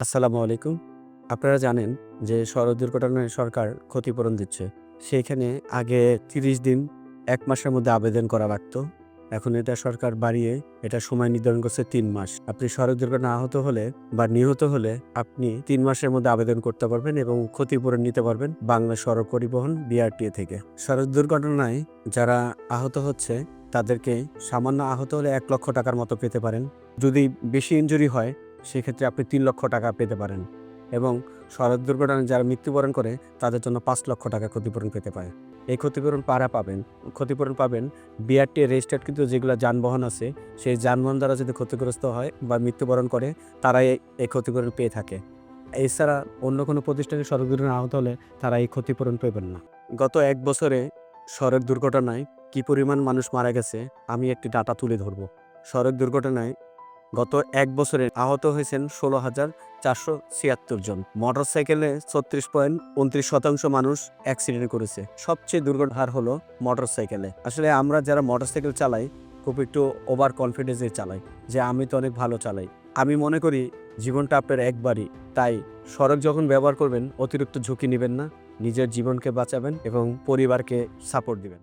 আসসালামু আলাইকুম। আপনারা জানেন যে সড়ক দুর্ঘটনায় সরকার ক্ষতিপূরণ দিচ্ছে। সেইখানে আগে তিরিশ দিন, এক মাসের মধ্যে আবেদন করা লাগতো। এখন এটা সরকার বাড়িয়ে এটা সময় নির্ধারণ করছে তিন মাস। আপনি সড়ক দুর্ঘটনা আহত হলে বা নিহত হলে আপনি তিন মাসের মধ্যে আবেদন করতে পারবেন এবং ক্ষতিপূরণ নিতে পারবেন বাংলা সড়ক পরিবহন বিআরটিএ থেকে। সড়ক দুর্ঘটনায় যারা আহত হচ্ছে, তাদেরকে সামান্য আহত হলে এক লক্ষ টাকার মতো পেতে পারেন। যদি বেশি ইনজুরি হয় সেক্ষেত্রে আপনি তিন লক্ষ টাকা পেতে পারেন এবং সড়ক দুর্ঘটনায় যারা মৃত্যুবরণ করে, তাদের জন্য পাঁচ লক্ষ টাকা ক্ষতিপূরণ পেতে পারে। এই ক্ষতিপূরণ পারা পাবেন, ক্ষতিপূরণ পাবেন বিআরটি রেজিস্টার্ড কিন্তু যেগুলো যানবাহন আছে, সেই যানবাহন দ্বারা যদি ক্ষতিগ্রস্ত হয় বা মৃত্যুবরণ করে, তারাই এই- এই ক্ষতিপূরণ পেয়ে থাকে। এছাড়া অন্য কোনো প্রতিষ্ঠানে সড়ক দুর্ঘটনা আহত হলে তারা এই ক্ষতিপূরণ পেবেন না। গত এক বছরে সড়ক দুর্ঘটনায় কি পরিমাণ মানুষ মারা গেছে, আমি একটি ডাটা তুলে ধরব। সড়ক দুর্ঘটনায় গত এক বছরে আহত হয়েছেন ষোলো হাজার চারশো ছিয়াত্তর জন। মোটর সাইকেলে ছত্রিশ পয়েন্ট উনত্রিশ শতাংশ মানুষ অ্যাক্সিডেন্ট করেছে। সবচেয়ে দুর্ঘটনার হার হলো মোটর সাইকেলে আসলে আমরা যারা মোটর সাইকেল চালাই, খুব একটু ওভার কনফিডেন্সে চালাই, যে আমি তো অনেক ভালো চালাই। আমি মনে করি জীবনটা আপনার একবারই। তাই সড়ক যখন ব্যবহার করবেন, অতিরিক্ত ঝুঁকি নেবেন না। নিজের জীবনকে বাঁচাবেন এবং পরিবারকে সাপোর্ট দিবেন।